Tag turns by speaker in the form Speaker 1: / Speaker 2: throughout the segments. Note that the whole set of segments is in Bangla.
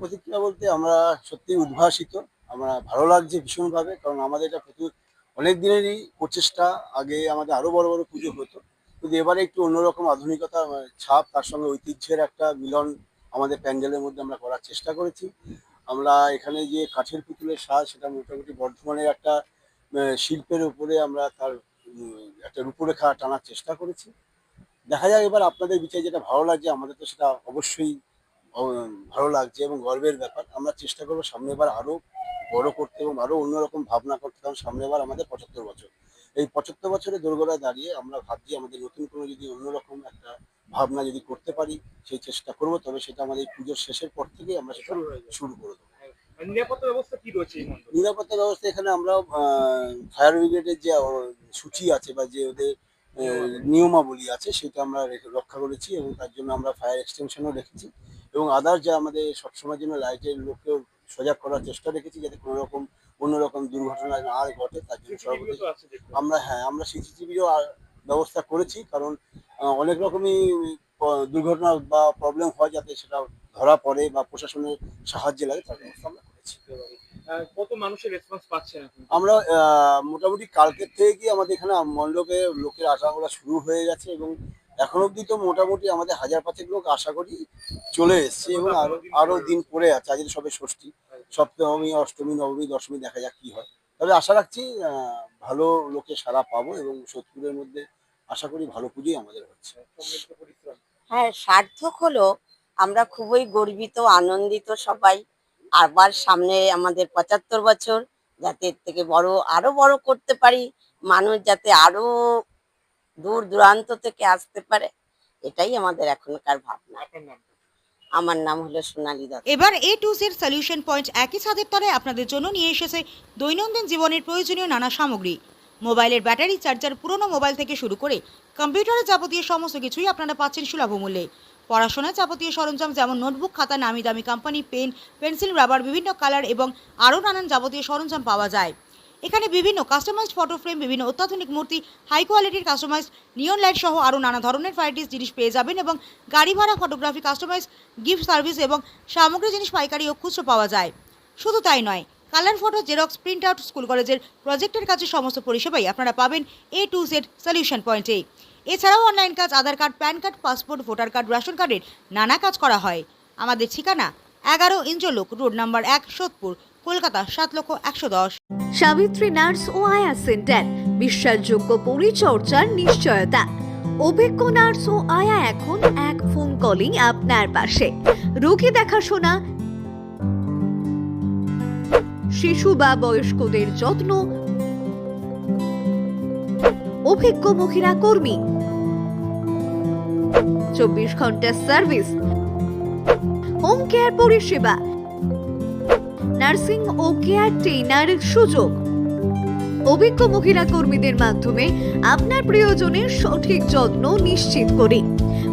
Speaker 1: প্রতিক্রিয়া বলতে আমরা সত্যি উদ্ভাসিত, আমরা ভালো লাগছে ভীষণভাবে, কারণ আমাদের এটা প্রচুর অনেক দিনেরই প্রচেষ্টা, আগে আমাদের আরও বড় বড় পুজো হতো। কিন্তু এবারে একটু অন্যরকম আধুনিকতা ছাপ, তার সঙ্গে ঐতিহ্যের একটা মিলন আমাদের প্যান্ডেলের মধ্যে আমরা করার চেষ্টা করেছি। আমরা এখানে যে কাঠের পুতুলের সাজ, সেটা মোটামুটি বর্ধমানের একটা শিল্পের উপরে আমরা তার একটা রূপরেখা টানার চেষ্টা করেছি। দেখা যাক এবার আপনাদের বিচার যেটা ভালো লাগছে, আমাদের তো সেটা অবশ্যই ভালো লাগছে এবং গর্বের ব্যাপার। আমরা চেষ্টা করব সামনেবার আরও বড় করতে এবং আরও অন্যরকম ভাবনা করতে কারণ সামনেবার আমাদের পঁচাত্তর বছর। এই পঁচাত্তর বছরে দোরগোড়ায় দাঁড়িয়ে আমরা ভাবছি আমাদের নতুন কোনো যদি অন্যরকম একটা ভাবনা যদি করতে পারি সেই চেষ্টা করব। তবে সেটা আমাদের পুজোর শেষের পর থেকেই আমরা সেটা
Speaker 2: শুরু
Speaker 1: করে দেবো।
Speaker 2: নিরাপত্তা ব্যবস্থা কি রয়েছে
Speaker 1: নিরাপত্তা ব্যবস্থা এখানে আমরা ফায়ার ব্রিগেডের যে সূচি আছে বা যে ওদের নিয়মাবলী। আছে সেটা আমরা রক্ষা করেছি এবং তার জন্য আমরা ফায়ার এক্সটেনশনও রেখেছি। এবং আদার যা আমাদের সবসময়ের জন্য লাইটের লোককেও সজাগ করার চেষ্টা রেখেছি যাতে কোনো রকম অন্যরকম দুর্ঘটনা না ঘটে তার জন্য
Speaker 2: দেখতে
Speaker 1: আমরা হ্যাঁ আমরা সিসিটিভিও ব্যবস্থা করেছি কারণ অনেক রকমই দুর্ঘটনা বা প্রবলেম হয় যাতে সেটা ধরা পড়ে বা প্রশাসনের সাহায্যে লাগে তার ব্যবস্থা আমরা করেছি।
Speaker 2: কত মানুষের রেসপন্স পাচ্ছেন
Speaker 1: আমরা মোটামুটি কালকের থেকে কি আমাদের এখানে মণ্ডপে লোকের আসাগুলো শুরু হয়ে গেছে এবং এখন অবধি তো মোটামুটি আমাদের হাজার পাঁচেক লোক আশা করি চলে এসছে এবং আরও আরও দিন পরে আছে। আজকে সবে ষষ্ঠী। সপ্তমী, অষ্টমী, নবমী, দশমী দেখা যাক কি হয়। তবে আশা রাখছি ভালো লোকে সারা পাবো এবং সোদপুরের মধ্যে আশা করি ভালো পুজোই আমাদের হচ্ছে।
Speaker 3: হ্যাঁ সার্থক হলো আমরা খুবই গর্বিত, আনন্দিত সবাই। আবার সামনে আমাদের পঁচাত্তর বছর, যাতে এর থেকে বড়, আরও বড় করতে পারি। মানুষ যাতে আরও দূর দূরান্ত থেকে আসতে পারে, এটাই আমাদের এখনকার ভাবনা। আমার নাম হলো সোনালী দত্ত।
Speaker 4: এবার A to Z solution point একই ছাদের তলায় আপনাদের জন্য নিয়ে এসেছে দৈনন্দিন জীবনের প্রয়োজনীয় নানা সামগ্রী। মোবাইলের ব্যাটারি চার্জার, পুরনো মোবাইল থেকে শুরু করে কম্পিউটারের যাবতীয় সমস্ত কিছুই আপনারা পাচ্ছেন সুলভ মূল্যে। পড়াশোনার যাবতীয় সরঞ্জাম যেমন নোটবুক, খাতা, নামি দামি কোম্পানি পেন পেন্সিল রাবার বিভিন্ন কালার এবং আরও নানান যাবতীয় সরঞ্জাম পাওয়া যায়। এখানে বিভিন্ন কাস্টমাইজড ফটো ফ্রেম বিভিন্ন অত্যাধুনিক মূর্তি হাই কোয়ালিটির কাস্টমাইজ নিয়ন লাইট সহ আরও নানা ধরনের ভ্যারাইটিস জিনিস পেয়ে যাবেন এবং গাড়ি ভাড়া ফটোগ্রাফি কাস্টমাইজ গিফট সার্ভিস এবং সামগ্রী জিনিস পাইকারি ও খুচরো পাওয়া যায়। শুধু তাই নয় colour photo xerox print out school কলেজের প্রজেক্টের কাছে সমস্ত পরিষেবাই আপনারা পাবেন এ টু জেড সলিউশন পয়েন্টে এছাড়াও অনলাইন কাজ, Aadhaar card PAN card passport voter card ration কার্ডের নানা কাজ করা হয়। আমাদের ঠিকানা এগারো ইঞ্চলোক রোড নাম্বার এক, সোদপুর, কলকাতা, সাত লক্ষ একশো দশ।
Speaker 5: সাবিত্রী নার্স ও আয়া সেন্টার, বিশ্বাসযোগ্য পরিচর্যার নিশ্চয়তা। অভিজ্ঞ নার্স ও আয়া এখন এক ফোন কলিং আপনার পাশে। রোগী দেখাশোনা, শিশু বা বয়স্কদের যত্ন, অভিজ্ঞ মহিলা কর্মী। চব্বিশ ঘণ্টা সার্ভিস। হোম কেয়ার পরিষেবা নার্সিং ও কেয়ার ট্রেনার সুযোগ। অভিজ্ঞ মহিলা কর্মীদের মাধ্যমে আপনার প্রিয়জনের সঠিক যত্ন নিশ্চিত করি।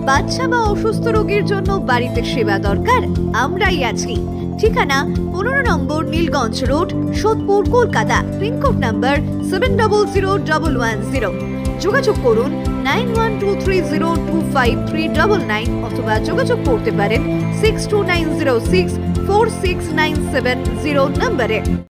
Speaker 5: বাচ্চা বা অসুস্থ রোগীর জন্য বাড়িতে সেবা দরকার, আমরাই আছি। ঠিকানা পনেরো নম্বর Nilganj road, Sodepur, Kolkata, pincode number seven double zero double one zero যোগাযোগ করুন nine one two three zero two five three double nine অথবা যোগাযোগ করতে পারেন six two nine zero six four six nine seven zero নম্বরে।